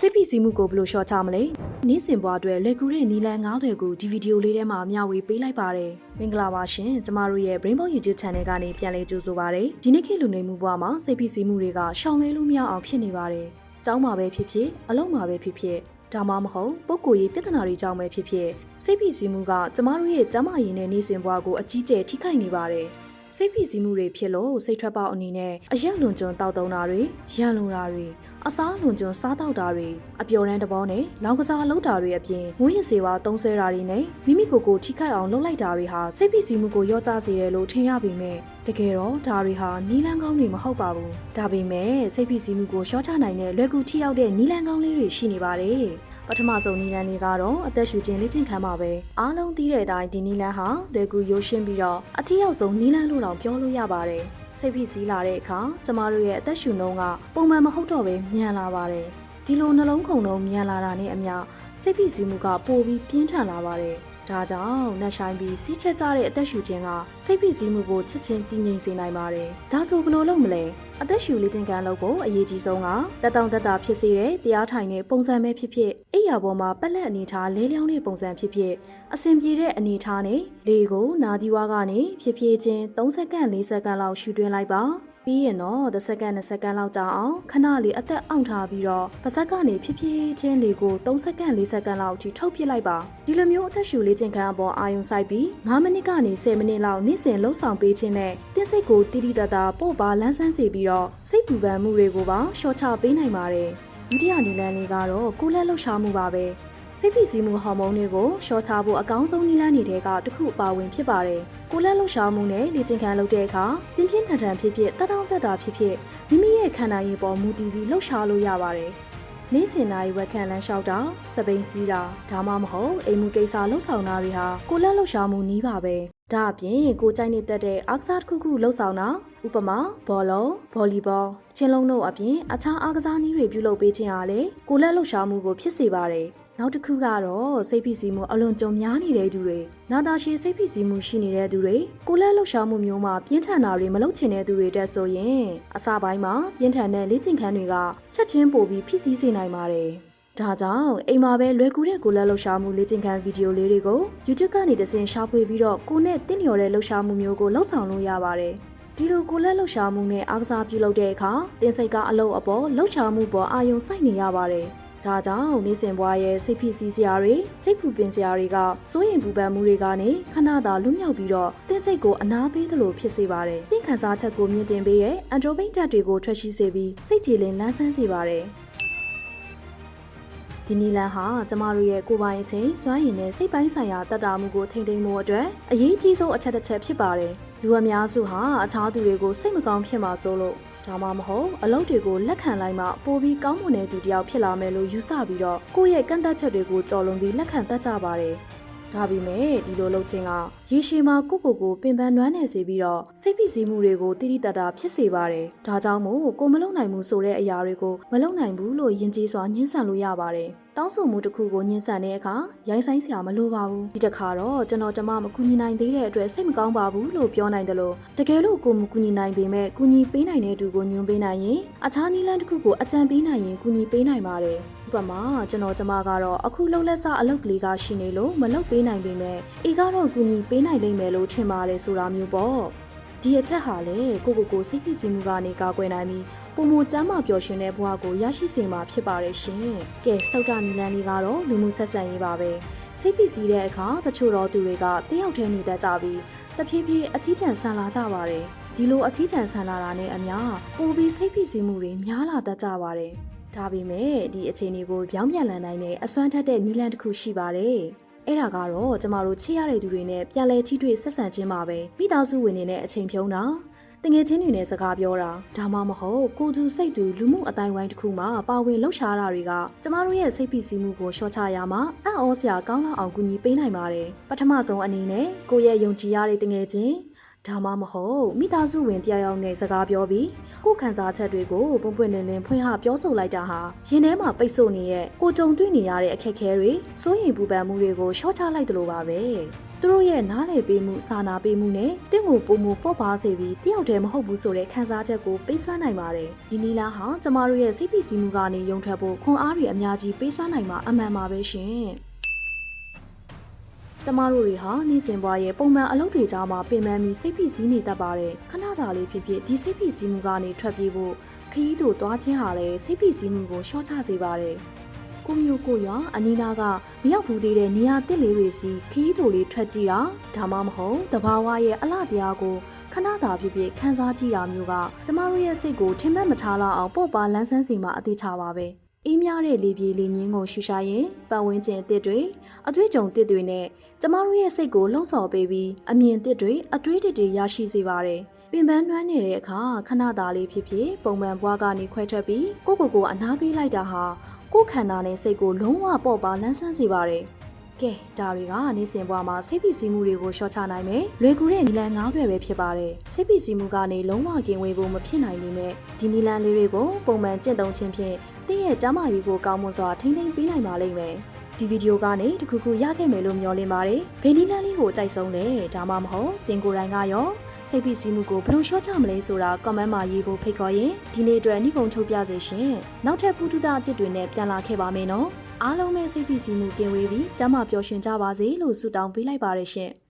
စိတ်ဖိစီးမှုကိုဘယ်လိုရှော့ချမလဲနေ့စဉ်ဘွားအတွက်လွယ်ကူတဲ့နီလန်ငါးတွေကိုဒီဗီဒီယိုလေးထဲမှာမျှဝေပေးလိုက်ပါတယ်မင်္ဂလာပါရှင်ကျမတို့ရဲ့ Brainbow YouTube Channel ကနေပြန်လည်ကြိုဆိုပါရစေဒီနေ့ခေတ်လူနေမှုဘွားမှာစိတ်ဖိစီးမှုတွေကရှောင်လွှဲလို့မရအောင်ဖြစ်နေပါတယ်ကျောင်းမှာပဲဖြစ်ဖြစ်အလုပ်မှာပဲဖြစ်ဖြစ်ဒါမှမဟုတ်ပုံကိုယ်ရေးပြဿနာတွေကြောင့်ပဲဖြစ်ဖြစ်စိတ်ဖိစီးမှုကကျမတို့ရဲ့ကျန်းမာရေးနဲ့နေ့စဉ်ဘဝကိုအကြီးကျယ်ထိခိုက်နေပါတယ် စိတ်ဖိစီးမှုတွေဖြစ်လို့စိတ်ထွက်ပေါက်အနေနဲ့အရက်လွန်ကျွံတောက်တုံတာတွေရန်လိုတာတွေအစားလွန်ကျွံစားတောက်တာတွေအပျော်တမ်းတဘောနဲ့လောင်ကစားလုပ်တာတွေအပြင်ငွေရစေဝါသုံးဆွဲတာတွေနဲ့မိမိကိုယ်ကိုထိခိုက်အောင်လုပ်လိုက်တာတွေဟာစိတ်ဖိစီးမှုကိုရော့ကျစေတယ်လို့ထင်ရပေမဲ့တကယ်တော့ဒါတွေဟာနီလန်းကောင်းတွေမဟုတ်ပါဘူးဒါပေမဲ့စိတ်ဖိစီးမှုကိုရှော့ချနိုင်တဲ့လွယ်ကူထိရောက်တဲ့နီလန်းကောင်းလေးတွေရှိနေပါတယ် ပထမဆုံးနီလန်လေးကတော့အသက်ရှူခြင်းလေ့ကျင့်ခန်းပါပဲအားလုံးသိတဲ့အတိုင်းဒီနီလန်ဟာလွယ်ကူရိုးရှင်းပြီးတော့အထီးရောက်ဆုံးနီလန်လို့တောင်ပြောလို့ရပါတယ်စိတ်ဖိစီးလာတဲ့အခါကျမတို့ရဲ့အသက်ရှူနှုန်းကပုံမှန်မဟုတ်တော့ပဲမြန်လာပါတယ်ဒီလိုနှလုံးခုန်လုံးမြန်လာတာနဲ့အမျှစိတ်ဖိစီးမှုကပိုပြီးပြင်းထန်လာပါတယ် ဒါကြောင့်နှက်ဆိုင်ပြီးစီးချက်ကြတဲ့အသက်ရှူခြင်းကစိတ်ဖိစီးမှုကိုချက်ချင်းတည်ငြိမ်စေနိုင်ပါတယ်။ဒါဆိုဘယ်လိုလုပ်မလဲ။အသက်ရှူလေ့ကျင့်ခန်းလုပ်ဖို့အရေးကြီးဆုံးကတက်တောင့်တက်တာဖြစ်စေတဲ့တရားထိုင်တဲ့ပုံစံပဲဖြစ်ဖြစ်အိယာပေါ်မှာပက်လက်အနေထားလဲလျောင်းတဲ့ပုံစံဖြစ်ဖြစ်အဆင်ပြေတဲ့အနေထားနဲ့လေကိုနာဒီဝါကနေဖြစ်ဖြစ်ချင်း3စက္ကန့်4စက္ကန့်လောက်ရှူတွင်းလိုက်ပါ ပြီးရင်တော့10စက္ကန့်20စက္ကန့်လောက်ကြာအောင်ခဏလေးအသက်အောင့်ထားပြီးတော့ပါဇက်ကနေဖြည်းဖြည်းချင်းလေးကို3စက္ကန့်4စက္ကန့်လောက်အထိထုတ်ပစ်လိုက်ပါဒီလိုမျိုးအသက်ရှူလေးကျင်ခန်းအပေါ်အာယုံစိုက်ပြီး9မိနစ်ကနေ10မိနစ်လောက်နေ့စဉ်လှုပ်ဆောင်ပေးခြင်းနဲ့တင်းစိတ်ကိုတိတိတတ်တာပို့ပါလန်းဆန်းစေပြီးတော့စိတ်ပူပန်မှုတွေကိုပါရှော့ချပေးနိုင်ပါတယ်ဒုတိယနည်းလမ်းလေးကတော့ကိုယ်လက်လှုပ်ရှားမှုပါပဲ စိတ်ဖိစီးမှုဟော်မုန်းတွေကိုရှော့ချဖို့အကောင်းဆုံးနည်းလမ်းတွေကတစ်ခုအပါဝင်ဖြစ်ပါတယ်။ကိုယ်လက်လှုပ်ရှားမှုနဲ့လေ့ကျင့်ခန်းလုပ်တဲ့အခါပြင်းပြင်းထန်ထန်ဖြစ်ဖြစ်တက်တောင့်တက်တာဖြစ်ဖြစ်မိမိရဲ့ခန္ဓာရင်ပေါ်မူတည်ပြီးလှုပ်ရှားလို့ရပါတယ်။နေ့စဉ်နိုင်ဝက်ခန့်လန်းလျှောက်တာစပိန်စီးတာဒါမှမဟုတ်အိမ်မှုကိစ္စလှုပ်ဆောင်တာတွေဟာကိုယ်လက်လှုပ်ရှားမှုနည်းပါပဲ။ဒါအပြင်ကိုကြိုက်နေတတ်တဲ့အားကစားတစ်ခုခုလှုပ်ဆောင်တာဥပမာဘောလုံးဗော်လီဘောချင်းလုံးတို့အပြင်အခြားအားကစားနည်းတွေပြုလုပ်ပေးခြင်းဟာလေကိုယ်လက်လှုပ်ရှားမှုကိုဖြစ်စေပါတယ်။ နောက်တစ်ခုကတော့စိတ်ဖိစီးမှုအလွန်ကြုံများနေတဲ့သူတွေနာတာရှည်စိတ်ဖိစီးမှုရှိနေတဲ့သူတွေကိုယ်လက်လှုပ်ရှားမှုမျိုးမှာပြင်းထန်တာတွေမလုပ်ချင်တဲ့သူတွေတက်ဆိုရင်အစပိုင်းမှာပြင်းထန်တဲ့လေ့ကျင့်ခန်းတွေကချက်ချင်းပို့ပြီးဖြစ်စည်းစေနိုင်ပါတယ်။ဒါကြောင့်အိမ်မှာပဲလွယ်ကူတဲ့ကိုယ်လက်လှုပ်ရှားမှုလေ့ကျင့်ခန်းဗီဒီယိုလေးတွေကို YouTube ကနေတဆင့်ရှာဖွေပြီးတော့ကိုယ်နဲ့တင့်လျော်တဲ့လှုပ်ရှားမှုမျိုးကိုလှုပ်ဆောင်လို့ရပါတယ်။ဒီလိုကိုယ်လက်လှုပ်ရှားမှုနဲ့အားကစားပြုလုပ်တဲ့အခါတင်းစိတ်ကအလုပ်အပေါ်လှုပ်ရှားမှုပေါ်အာရုံစိုက်နေရပါတယ်။ ဒါကြောင့်နေစဉ်ဘွားရဲ့စိတ်ဖိစီးစရာတွေစိတ်ပူပင်စရာတွေကစိုးရင်ပူပန်မှုတွေကနေခဏသာလွတ်မြောက်ပြီးတော့တင်းစိတ်ကိုအနာပေးသလိုဖြစ်စေပါတယ်။တင့်ခံစားချက်ကိုမြင့်တင်ပေးရဲ့အန်ဒရိုဘိတ်ဓာတ်တွေကိုထွက်ရှိစေပြီးစိတ်ကြည်လင်လန်းဆန်းစေပါတယ်။ဒီနီလန်ဟာကျမတို့ရဲ့ကိုယ်ပိုင်အချင်းစွမ်းရည်နဲ့စိတ်ပိုင်းဆိုင်ရာတတ်တာမှုကိုထိန်းသိမ်းမှုအတွက်အရေးကြီးဆုံးအချက်တစ်ချက်ဖြစ်ပါတယ်။လူအများစုဟာအခြားသူတွေကိုစိတ်မကောင်းဖြစ်မှာဆိုလို့ ဒါမှမဟုတ်အလုပ်တွေကိုလက်ခံလိုက်မှပိုပြီးကောင်းမွန်တဲ့သူတစ်ယောက်ဖြစ်လာမယ်လို့ယူဆပြီးတော့ကိုယ့်ရဲ့ကန့်သက်ချက်တွေကိုကြော်လွန်ပြီးလက်ခံတတ်ကြပါတယ်။ ဒါပေမဲ့ဒီလိုလုပ်ခြင်းကရေရှည်မှာကိုယ့်ကိုယ်ကိုပင်ပန်းနွမ်းနယ်စေပြီးတော့စိတ်ဖိစီးမှုတွေကိုတိတိတတ်တာဖြစ်စေပါတယ်။ဒါကြောင့်မို့ကိုမလုံနိုင်ဘူးဆိုတဲ့အရာတွေကိုမလုံနိုင်ဘူးလို့ယဉ်ကျေးစွာညှင်းဆန်လို့ရပါတယ်။တောင်းဆိုမှုတစ်ခုကိုညှင်းဆန်တဲ့အခါရိုင်းဆိုင်စရာမလိုပါဘူးဒီတစ်ခါတော့ကျွန်တော်ကျမမကူညီနိုင်သေးတဲ့အတွက်စိတ်မကောင်းပါဘူးလို့ပြောနိုင်တယ်လို့တကယ်လို့ကိုမကူညီနိုင်ပေမဲ့ကူညီပေးနိုင်တဲ့သူကိုညွှန်ပေးနိုင်ရင်အခြားနည်းလမ်းတစ်ခုကိုအကြံပေးနိုင်ရင်ကူညီပေးနိုင်ပါတယ် ဥပမာကျွန်တော်ကျမကတော့အခုလှုပ်လက်စအလုပ်ကလေးကရှိနေလို့မလုပ်ပေးနိုင်ပေမဲ့အေကတော့ကူညီပေးနိုင်လိမ့်မယ်လို့ထင်ပါတယ်ဆိုတာမျိုးပေါ့ဒီအချက်ဟာလေကိုကိုကိုစိတ်ဖိစီးမှုကနေကာကွယ်နိုင်ပြီးပုံမကျမ်းမာပျော်ရွှင်တဲ့ဘဝကိုရရှိစေမှာဖြစ်ပါတယ်ရှင်။ကဲစတုတ္တနီလန်လေးကတော့လူမှုဆက်ဆံရေးပါပဲ။စိတ်ဖိစီးတဲ့အခါတချို့တော့သူတွေကတယောက်တည်းနေတတ်ကြပြီးတဖြည်းဖြည်းအထီးကျန်ဆန်လာကြပါတယ်။ဒီလိုအထီးကျန်ဆန်လာတာနဲ့အများပိုပြီးစိတ်ဖိစီးမှုတွေများလာတတ်ကြပါတယ်။ ဒါပေမဲ့ဒီအခြေအနေကိုပြောင်းပြန်လည်နိုင်တဲ့အစွမ်းထက်တဲ့နီလန်တစ်ခုရှိပါတယ်။အဲ့ဒါကတော့ကျမတို့ချစ်ရတဲ့သူတွေနဲ့ပြန်လဲထိတွေ့ဆက်ဆံခြင်းပါပဲမိသားစုဝင်တွေနဲ့အချိန်ဖြုံးတာတငယ်ချင်းတွေနဲ့စကားပြောတာဒါမှမဟုတ်ကိုသူစိတ်တူလူမှုအတိုင်းဝိုင်းတစ်ခုမှာပါဝင်လှုပ်ရှားတာတွေကကျမတို့ရဲ့စိတ်ဖိစီးမှုကိုလျှော့ချရမှာအံ့ဩစရာကောင်းလောက်အောင်ကူညီပေးနိုင်ပါတယ်ပထမဆုံးအနေနဲ့ကိုယ့်ရဲ့ယုံကြည်ရတဲ့တငယ်ချင်း ဒါမှမဟုတ်မိသားစုဝင်တယောက်ယောက်နဲ့စကားပြောပြီးကိုယ်ခံစားချက်တွေကိုပုံပွင့်လင်းလင်းဖွင့်ဟပြောဆိုလိုက်တာဟာရင်ထဲမှာပိတ်ဆို့နေရဲ့ကိုကြုံတွေ့နေရတဲ့အခက်အခဲတွေစိုးရိမ်ပူပန်မှုတွေကိုရှော့ချလိုက်တယ်လို့ပါပဲသူတို့ရဲ့နားလည်ပေးမှုစာနာပေးမှုနဲ့တင့်ကိုပုံမှုပေါ့ပါစေပြီးတယောက်တည်းမဟုတ်ဘူးဆိုတဲ့ခံစားချက်ကိုပေးစွမ်းနိုင်ပါတယ်ဒီနီလာဟာကျမတို့ရဲ့စိတ်ဖိစီးမှုကနေယုံထွက်ဖို့ခွန်အားတွေအများကြီးပေးစွမ်းနိုင်မှာအမှန်ပါပဲရှင် ကျမတို့တွေဟာနေ့စဉ်ဘဝရဲ့ပုံမှန်အလုပ်တွေကြားမှာပင်ပန်းပြီးစိတ်ဖိစီးနေတတ်ပါတယ်ခဏတာလေးဖြစ်ဖြစ်ဒီစိတ်ဖိစီးမှုကနေထွက်ပြေးဖို့ခရီးတို့သွားခြင်းဟာလည်းစိတ်ဖိစီးမှုကိုလျှော့ချစေပါတယ်ကိုမျိုးကိုရွာအနီးနားကမရောက်ဘူးသေးတဲ့နေရာတစ်လေးတွေစီခရီးတို့လေးထွက်ကြည့်တာဒါမှမဟုတ်တဘာဝရဲ့အလှတရားကိုခဏတာဖြစ်ဖြစ်ခန်းစားကြည့်တာမျိုးကကျမတို့ရဲ့စိတ်ကိုထင်မှတ်မထားလောက်အောင်ပေါ့ပါလန်းဆန်းစီမှာအသေးချပါပဲ အေးများတဲ့လေပြေလေငင်းကိုရှူရှာရင်ပတ်ဝန်းကျင်အသစ်တွေအတွေ့အကြုံအသစ်တွေနဲ့ကျမတို့ရဲ့စိတ်ကိုလှုံ့ဆော်ပေးပြီးအမြင်အသစ်တွေအတွေးတစ်တွေရရှိစေပါတယ်ပင်ပန်းနှွမ်းနေတဲ့အခါခဏတာလေးဖြစ်ဖြစ်ပုံမှန်ဘွားကနေခွဲထွက်ပြီးကိုကိုကိုအနားပေးလိုက်တာဟာကိုယ်ခန္ဓာနဲ့စိတ်ကိုလုံးဝပေါ့ပါလန်းဆန်းစေပါတယ် ကဲဒါတွေကနေ့စဉ်ဘဝမှာစိတ်ဖိစီးမှုတွေကိုရှော့ချနိုင်မယ်လွယ်ကူတဲ့နီလန်ငါးတွေပဲဖြစ်ပါတယ်စိတ်ဖိစီးမှုကနေလုံးဝကင်းဝေးဖို့မဖြစ်နိုင်ပေမဲ့ဒီနီလန်လေးတွေကိုပုံမှန်ကျင့်သုံးခြင်းဖြင့်တင့်ရဲ့ကျန်းမာရေးကိုကောင်းမွန်စွာထိန်းသိမ်းပေးနိုင်ပါလိမ့်မယ်ဒီဗီဒီယိုကနေတခုခုရခဲ့မယ်လို့မျှော်လင့်ပါတယ်ဘယ်နီလန်လေးကိုကြိုက်ဆုံးလဲဒါမှမဟုတ်တင်ကိုယ်တိုင်ကရောစိတ်ဖိစီးမှုကိုဘယ်လိုရှော့ချမလဲဆိုတာ comment မှာရေးဖို့ဖိတ်ခေါ်ရင်ဒီနေ့အတွက်နှိကုံချုပ်ပြစေရှင်နောက်ထပ်ဖူးတူတာတစ်တွေနဲ့ပြန်လာခဲ့ပါမယ်နော် အားလုံးပဲစိတ်ဖိစီးမှုကင်းဝေးပြီးကျန်းမာပျော်ရွှင်ကြပါစေလို့ဆုတောင်းပေးလိုက်ပါရရှင်